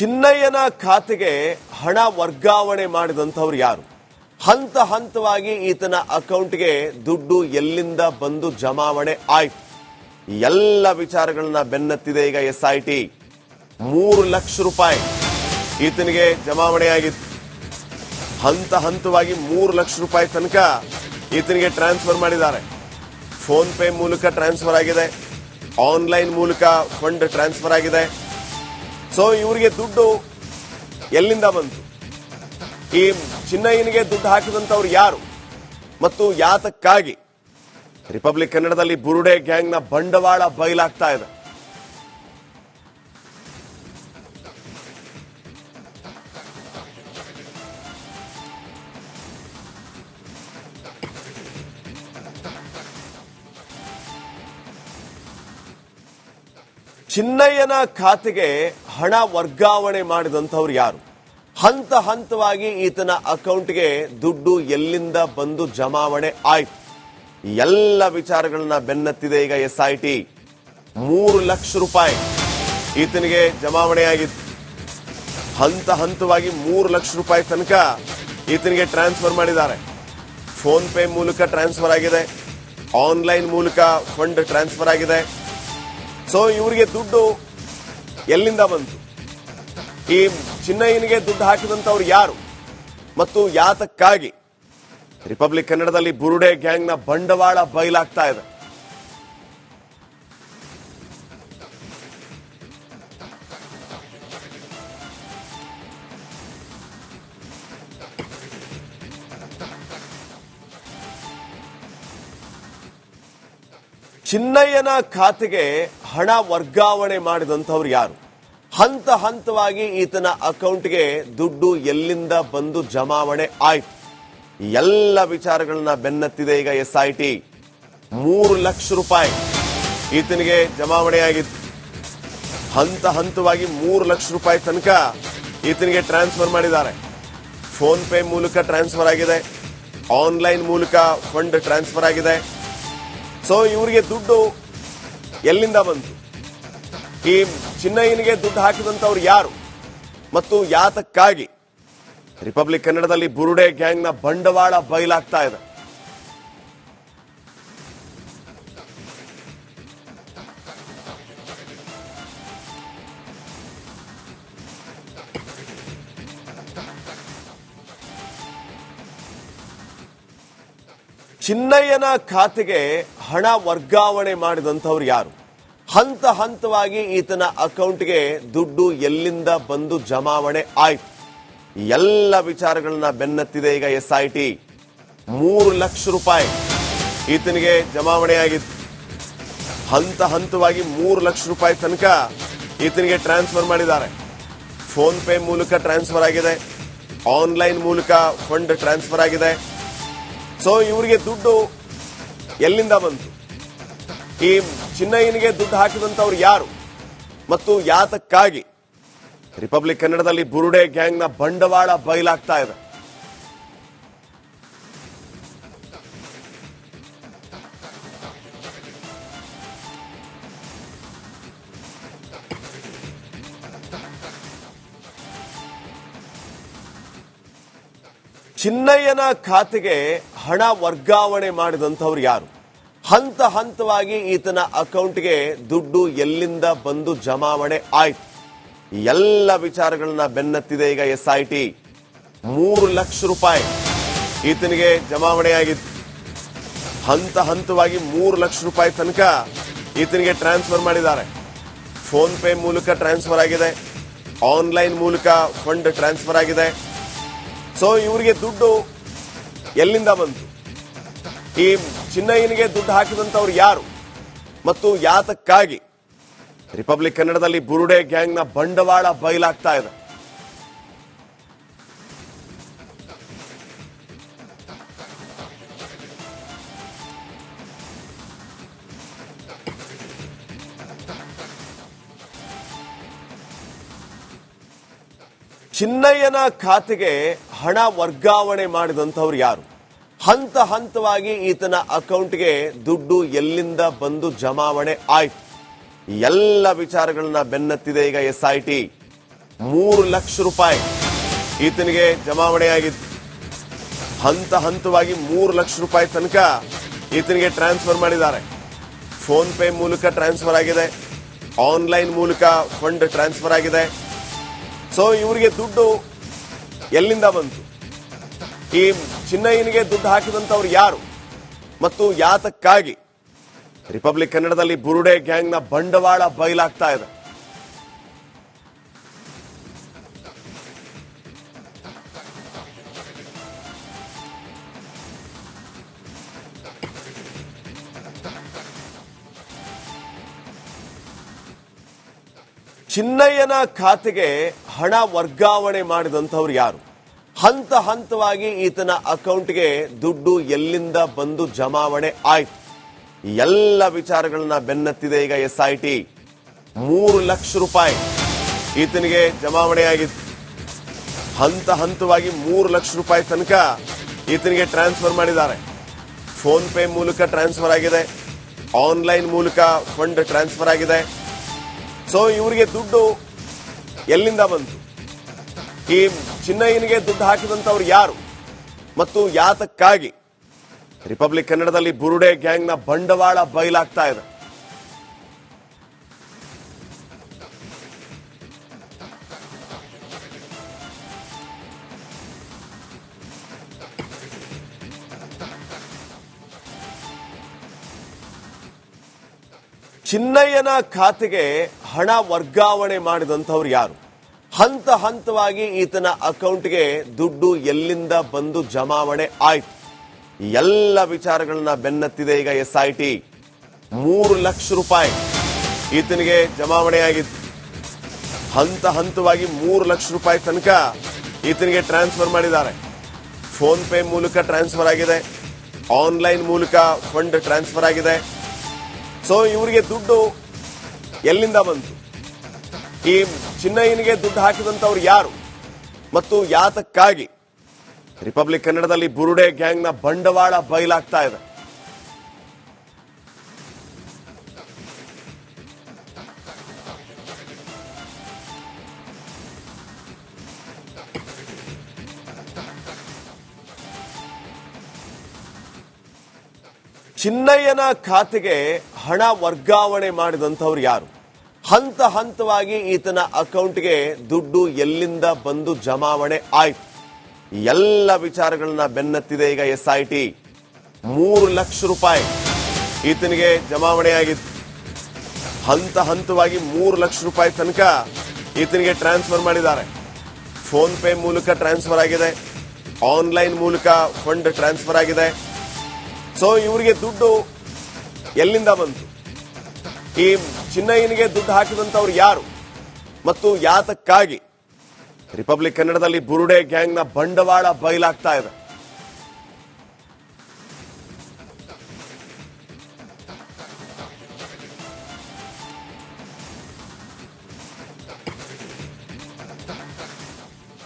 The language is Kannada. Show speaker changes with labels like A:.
A: ಚಿನ್ನಯ್ಯನ ಖಾತೆಗೆ ಹಣ ವರ್ಗಾವಣೆ ಮಾಡಿದಂಥವ್ರು ಯಾರು? ಹಂತ ಹಂತವಾಗಿ ಈತನ ಅಕೌಂಟ್ಗೆ ದುಡ್ಡು ಎಲ್ಲಿಂದ ಬಂದು ಜಮಾವಣೆ ಆಯ್ತು? ಎಲ್ಲ ವಿಚಾರಗಳನ್ನ ಬೆನ್ನತ್ತಿದೆ ಈಗ ಎಸ್ ಐ ಟಿ ಮೂರು ಲಕ್ಷ ರೂಪಾಯಿ ಈತನಿಗೆ ಜಮಾವಣೆ ಆಗಿತ್ತು. ಹಂತ ಹಂತವಾಗಿ ಮೂರು ಲಕ್ಷ ರೂಪಾಯಿ ತನಕ ಈತನಿಗೆ ಟ್ರಾನ್ಸ್ಫರ್ ಮಾಡಿದ್ದಾರೆ. ಫೋನ್ ಪೇ ಮೂಲಕ ಟ್ರಾನ್ಸ್ಫರ್ ಆಗಿದೆ. ಆನ್ಲೈನ್ ಮೂಲಕ ಫಂಡ್ ಟ್ರಾನ್ಸ್ಫರ್ ಆಗಿದೆ. ಸೊ ಇವರಿಗೆ ದುಡ್ಡು ಎಲ್ಲಿಂದ ಬಂತು? ಈ ಚಿನ್ನಯ್ಯನಿಗೆ ದುಡ್ಡು ಹಾಕಿದಂತವ್ರು ಯಾರು? ಮತ್ತು ಯಾತಕ್ಕಾಗಿ? ರಿಪಬ್ಲಿಕ್ ಕನ್ನಡದಲ್ಲಿ ಬುರುಡೆ ಗ್ಯಾಂಗ್ನ ಬಂಡವಾಳ ಬಯಲಾಗ್ತಾ ಇದೆ. ಚಿನ್ನಯ್ಯನ ಖಾತೆಗೆ ಹಣ ವರ್ಗಾವಣೆ ಮಾಡಿದಂಥವ್ರು ಯಾರು? ಹಂತ ಹಂತವಾಗಿ ಈತನ ಅಕೌಂಟ್ಗೆ ದುಡ್ಡು ಎಲ್ಲಿಂದ ಬಂದು ಜಮಾವಣೆ ಆಯ್ತು? ಎಲ್ಲ ವಿಚಾರಗಳನ್ನ ಬೆನ್ನತ್ತಿದೆ ಈಗ ಎಸ್ ಐ ಟಿ ಮೂರು ಲಕ್ಷ ರೂಪಾಯಿ ಈತನಿಗೆ ಜಮಾವಣೆ ಆಗಿತ್ತು. ಹಂತ ಹಂತವಾಗಿ ಮೂರು ಲಕ್ಷ ರೂಪಾಯಿ ತನಕ ಈತನಿಗೆ ಟ್ರಾನ್ಸ್ಫರ್ ಮಾಡಿದ್ದಾರೆ. ಫೋನ್ ಪೇ ಮೂಲಕ ಟ್ರಾನ್ಸ್ಫರ್ ಆಗಿದೆ. ಆನ್ಲೈನ್ ಮೂಲಕ ಫಂಡ್ ಟ್ರಾನ್ಸ್ಫರ್ ಆಗಿದೆ. ಸೊ, ಇವರಿಗೆ ದುಡ್ಡು ಎಲ್ಲಿಂದ ಬಂತು? ಈ ಚಿನ್ನಯ್ಯನಿಗೆ ದುಡ್ಡು ಹಾಕಿದಂತವ್ರು ಯಾರು? ಮತ್ತು ಯಾತಕ್ಕಾಗಿ? ರಿಪಬ್ಲಿಕ್ ಕನ್ನಡದಲ್ಲಿ ಬುರುಡೆ ಗ್ಯಾಂಗ್ನ ಬಂಡವಾಳ ಬಯಲಾಗ್ತಾ ಇದೆ. ಚಿನ್ನಯ್ಯನ ಖಾತೆಗೆ ಹಣ ವರ್ಗಾವಣೆ ಮಾಡಿದಂಥವ್ರು ಯಾರು? ಹಂತ ಹಂತವಾಗಿ ಈತನ ಅಕೌಂಟ್ಗೆ ದುಡ್ಡು ಎಲ್ಲಿಂದ ಬಂದು ಜಮಾವಣೆ ಆಯ್ತು? ಎಲ್ಲ ವಿಚಾರಗಳನ್ನ ಬೆನ್ನತ್ತಿದೆ ಈಗ ಎಸ್ ಐ ಟಿ ಮೂರು ಲಕ್ಷ ರೂಪಾಯಿ ಈತನಿಗೆ ಜಮಾವಣೆ ಆಗಿತ್ತು. ಹಂತ ಹಂತವಾಗಿ ಮೂರು ಲಕ್ಷ ರೂಪಾಯಿ ತನಕ ಈತನಿಗೆ ಟ್ರಾನ್ಸ್ಫರ್ ಮಾಡಿದ್ದಾರೆ. ಫೋನ್ ಪೇ ಮೂಲಕ ಟ್ರಾನ್ಸ್ಫರ್ ಆಗಿದೆ. ಆನ್ಲೈನ್ ಮೂಲಕ ಫಂಡ್ ಟ್ರಾನ್ಸ್ಫರ್ ಆಗಿದೆ. ಸೊ ಇವರಿಗೆ ದುಡ್ಡು ಎಲ್ಲಿಂದ ಬಂತು ಈ ಚಿನ್ನಯ್ಯನಿಗೆ ದುಡ್ಡು ಹಾಕಿದಂಥವ್ರು ಯಾರು? ಮತ್ತು ಯಾತಕ್ಕಾಗಿ? ರಿಪಬ್ಲಿಕ್ ಕನ್ನಡದಲ್ಲಿ ಬುರುಡೆ ಗ್ಯಾಂಗ್ನ ಬಂಡವಾಳ ಬಯಲಾಗ್ತಾ ಇದೆ. ಚಿನ್ನಯ್ಯನ ಖಾತೆಗೆ ಹಣ ವರ್ಗಾವಣೆ ಮಾಡಿದಂಥವ್ರು ಯಾರು? ಹಂತ ಹಂತವಾಗಿ ಈತನ ಅಕೌಂಟ್ಗೆ ದುಡ್ಡು ಎಲ್ಲಿಂದ ಬಂದು ಜಮಾವಣೆ ಆಯ್ತು? ಎಲ್ಲ ವಿಚಾರಗಳನ್ನ ಬೆನ್ನತ್ತಿದೆ ಈಗ ಎಸ್ ಐ ಟಿ ಮೂರು ಲಕ್ಷ ರೂಪಾಯಿ ಈತನಿಗೆ ಜಮಾವಣೆ ಆಗಿತ್ತು. ಹಂತ ಹಂತವಾಗಿ ಮೂರು ಲಕ್ಷ ರೂಪಾಯಿ ತನಕ ಈತನಿಗೆ ಟ್ರಾನ್ಸ್ಫರ್ ಮಾಡಿದ್ದಾರೆ. ಫೋನ್ ಪೇ ಮೂಲಕ ಟ್ರಾನ್ಸ್ಫರ್ ಆಗಿದೆ. ಆನ್ಲೈನ್ ಮೂಲಕ ಫಂಡ್ ಟ್ರಾನ್ಸ್ಫರ್ ಆಗಿದೆ. ಸೊ, ಇವರಿಗೆ ದುಡ್ಡು ಎಲ್ಲಿಂದ ಬಂತು? ಈ ಚಿನ್ನಯ್ಯನಿಗೆ ದುಡ್ಡು ಹಾಕಿದಂತವ್ರು ಯಾರು? ಮತ್ತು ಯಾತಕ್ಕಾಗಿ? ರಿಪಬ್ಲಿಕ್ ಕನ್ನಡದಲ್ಲಿ ಬುರುಡೆ ಗ್ಯಾಂಗ್ನ ಬಂಡವಾಳ ಬಯಲಾಗ್ತಾ ಇದೆ. ಚಿನ್ನಯ್ಯನ ಖಾತೆಗೆ ಹಣ ವರ್ಗಾವಣೆ ಮಾಡಿದಂಥವ್ರು ಯಾರು? ಹಂತ ಹಂತವಾಗಿ ಈತನ ಅಕೌಂಟ್ಗೆ ದುಡ್ಡು ಎಲ್ಲಿಂದ ಬಂದು ಜಮಾವಣೆ ಆಯ್ತು? ಎಲ್ಲ ವಿಚಾರಗಳನ್ನ ಬೆನ್ನತ್ತಿದೆ ಈಗ ಎಸ್ ಐ ಟಿ ಮೂರು ಲಕ್ಷ ರೂಪಾಯಿ ಈತನಿಗೆ ಜಮಾವಣೆ ಆಗಿತ್ತು. ಹಂತ ಹಂತವಾಗಿ ಮೂರು ಲಕ್ಷ ರೂಪಾಯಿ ತನಕ ಈತನಿಗೆ ಟ್ರಾನ್ಸ್ಫರ್ ಮಾಡಿದ್ದಾರೆ. ಫೋನ್ ಪೇ ಮೂಲಕ ಟ್ರಾನ್ಸ್ಫರ್ ಆಗಿದೆ. ಆನ್ಲೈನ್ ಮೂಲಕ ಫಂಡ್ ಟ್ರಾನ್ಸ್ಫರ್ ಆಗಿದೆ. ಸೊ, ಇವರಿಗೆ ದುಡ್ಡು ಎಲ್ಲಿಂದ ಬಂತು ಈ ಚಿನ್ನಯ್ಯನಿಗೆ ದುಡ್ಡು ಹಾಕಿದಂತವ್ರು ಯಾರು? ಮತ್ತು ಯಾತಕ್ಕಾಗಿ? ರಿಪಬ್ಲಿಕ್ ಕನ್ನಡದಲ್ಲಿ ಬುರುಡೆ ಗ್ಯಾಂಗ್ನ ಬಂಡವಾಳ ಬಯಲಾಗ್ತಾ ಇದೆ. ಚಿನ್ನಯ್ಯನ ಖಾತೆಗೆ ಹಣ ವರ್ಗಾವಣೆ ಮಾಡಿದಂಥವ್ರು ಯಾರು? ಹಂತ ಹಂತವಾಗಿ ಈತನ ಅಕೌಂಟ್ಗೆ ದುಡ್ಡು ಎಲ್ಲಿಂದ ಬಂದು ಜಮಾವಣೆ ಆಯ್ತು? ಎಲ್ಲ ವಿಚಾರಗಳನ್ನ ಬೆನ್ನತ್ತಿದೆ ಈಗ ಎಸ್ ಐ ಟಿ ಮೂರು ಲಕ್ಷ ರೂಪಾಯಿ ಈತನಿಗೆ ಜಮಾವಣೆ ಆಗಿತ್ತು. ಹಂತ ಹಂತವಾಗಿ ಮೂರು ಲಕ್ಷ ರೂಪಾಯಿ ತನಕ ಈತನಿಗೆ ಟ್ರಾನ್ಸ್ಫರ್ ಮಾಡಿದ್ದಾರೆ. ಫೋನ್ ಪೇ ಮೂಲಕ ಟ್ರಾನ್ಸ್ಫರ್ ಆಗಿದೆ. ಆನ್ಲೈನ್ ಮೂಲಕ ಫಂಡ್ ಟ್ರಾನ್ಸ್ಫರ್ ಆಗಿದೆ. ಸೊ, ಇವರಿಗೆ ದುಡ್ಡು ಎಲ್ಲಿಂದ ಬಂತು? ಈ ಚಿನ್ನಯ್ಯನಿಗೆ ದುಡ್ಡು ಹಾಕಿದಂಥವ್ರು ಯಾರು? ಮತ್ತು ಯಾತಕ್ಕಾಗಿ? ರಿಪಬ್ಲಿಕ್ ಕನ್ನಡದಲ್ಲಿ ಬುರುಡೆ ಗ್ಯಾಂಗ್ನ ಬಂಡವಾಳ ಬಯಲಾಗ್ತಾ ಇದೆ. ಚಿನ್ನಯ್ಯನ ಖಾತೆಗೆ ಹಣ ವರ್ಗಾವಣೆ ಮಾಡಿದಂಥವ್ರು ಯಾರು? ಹಂತ ಹಂತವಾಗಿ ಈತನ ಅಕೌಂಟ್ಗೆ ದುಡ್ಡು ಎಲ್ಲಿಂದ ಬಂದು ಜಮಾವಣೆ ಆಯ್ತು? ಎಲ್ಲ ವಿಚಾರಗಳನ್ನ ಬೆನ್ನತ್ತಿದೆ ಈಗ ಎಸ್ ಐ ಟಿ ಮೂರು ಲಕ್ಷ ರೂಪಾಯಿ ಈತನಿಗೆ ಜಮಾವಣೆ ಆಗಿತ್ತು. ಹಂತ ಹಂತವಾಗಿ ಮೂರು ಲಕ್ಷ ರೂಪಾಯಿ ತನಕ ಈತನಿಗೆ ಟ್ರಾನ್ಸ್ಫರ್ ಮಾಡಿದ್ದಾರೆ. ಫೋನ್ ಪೇ ಮೂಲಕ ಟ್ರಾನ್ಸ್ಫರ್ ಆಗಿದೆ. ಆನ್ಲೈನ್ ಮೂಲಕ ಫಂಡ್ ಟ್ರಾನ್ಸ್ಫರ್ ಆಗಿದೆ. ಸೊ, ಇವರಿಗೆ ದುಡ್ಡು ಎಲ್ಲಿಂದ ಬಂತು? ಈ ಚಿನ್ನಯ್ಯನಿಗೆ ದುಡ್ಡು ಹಾಕಿದಂತವ್ರು ಯಾರು? ಮತ್ತು ಯಾತಕ್ಕಾಗಿ? ರಿಪಬ್ಲಿಕ್ ಕನ್ನಡದಲ್ಲಿ ಬುರುಡೆ ಗ್ಯಾಂಗ್ನ ಬಂಡವಾಳ ಬಯಲಾಗ್ತಾ ಇದೆ. ಚಿನ್ನಯ್ಯನ ಖಾತೆಗೆ ಹಣ ವರ್ಗಾವಣೆ ಮಾಡಿದಂಥವ್ರು ಯಾರು? ಹಂತ ಹಂತವಾಗಿ ಈತನ ಅಕೌಂಟ್ಗೆ ದುಡ್ಡು ಎಲ್ಲಿಂದ ಬಂದು ಜಮಾವಣೆ ಆಯ್ತು? ಎಲ್ಲ ವಿಚಾರಗಳನ್ನ ಬೆನ್ನತ್ತಿದೆ ಈಗ ಎಸ್ ಐ ಟಿ ಮೂರು ಲಕ್ಷ ರೂಪಾಯಿ ಈತನಿಗೆ ಜಮಾವಣೆ ಆಗಿತ್ತು. ಹಂತ ಹಂತವಾಗಿ ಮೂರು ಲಕ್ಷ ರೂಪಾಯಿ ತನಕ ಈತನಿಗೆ ಟ್ರಾನ್ಸ್ಫರ್ ಮಾಡಿದ್ದಾರೆ. ಫೋನ್ ಪೇ ಮೂಲಕ ಟ್ರಾನ್ಸ್ಫರ್ ಆಗಿದೆ. ಆನ್ಲೈನ್ ಮೂಲಕ ಫಂಡ್ ಟ್ರಾನ್ಸ್ಫರ್ ಆಗಿದೆ. ಸೊ, ಇವರಿಗೆ ದುಡ್ಡು ಎಲ್ಲಿಂದ ಬಂತು? ಈ ಚಿನ್ನಯ್ಯನಿಗೆ ದುಡ್ಡು ಹಾಕಿದಂಥವ್ರು ಯಾರು? ಮತ್ತು ಯಾತಕ್ಕಾಗಿ? ರಿಪಬ್ಲಿಕ್ ಕನ್ನಡದಲ್ಲಿ ಬುರುಡೆ ಗ್ಯಾಂಗ್ನ ಬಂಡವಾಳ ಬಯಲಾಗ್ತಾ ಇದೆ. ಚಿನ್ನಯ್ಯನ ಖಾತೆಗೆ ಹಣ ವರ್ಗಾವಣೆ ಮಾಡಿದಂಥವ್ರು ಯಾರು? ಹಂತ ಹಂತವಾಗಿ ಈತನ ಅಕೌಂಟ್ಗೆ ದುಡ್ಡು ಎಲ್ಲಿಂದ ಬಂದು ಜಮಾವಣೆ ಆಯ್ತು? ಎಲ್ಲ ವಿಚಾರಗಳನ್ನ ಬೆನ್ನತ್ತಿದೆ ಈಗ ಎಸ್ ಐ ಟಿ ಮೂರು ಲಕ್ಷ ರೂಪಾಯಿ ಈತನಿಗೆ ಜಮಾವಣೆ ಆಗಿತ್ತು. ಹಂತ ಹಂತವಾಗಿ ಮೂರು ಲಕ್ಷ ರೂಪಾಯಿ ತನಕ ಈತನಿಗೆ ಟ್ರಾನ್ಸ್ಫರ್ ಮಾಡಿದ್ದಾರೆ. ಫೋನ್ ಪೇ ಮೂಲಕ ಟ್ರಾನ್ಸ್ಫರ್ ಆಗಿದೆ. ಆನ್ಲೈನ್ ಮೂಲಕ ಫಂಡ್ ಟ್ರಾನ್ಸ್ಫರ್ ಆಗಿದೆ. ಸೊ, ಇವರಿಗೆ ದುಡ್ಡು ಎಲ್ಲಿಂದ ಬಂತು? ಈ ಚಿನ್ನಯ್ಯನಿಗೆ ದುಡ್ಡು ಹಾಕಿದಂಥವ್ರು ಯಾರು? ಮತ್ತು ಯಾತಕ್ಕಾಗಿ? ರಿಪಬ್ಲಿಕ್ ಕನ್ನಡದಲ್ಲಿ ಬುರುಡೆ ಗ್ಯಾಂಗ್ನ ಬಂಡವಾಳ ಬಯಲಾಗ್ತಾ ಇದೆ.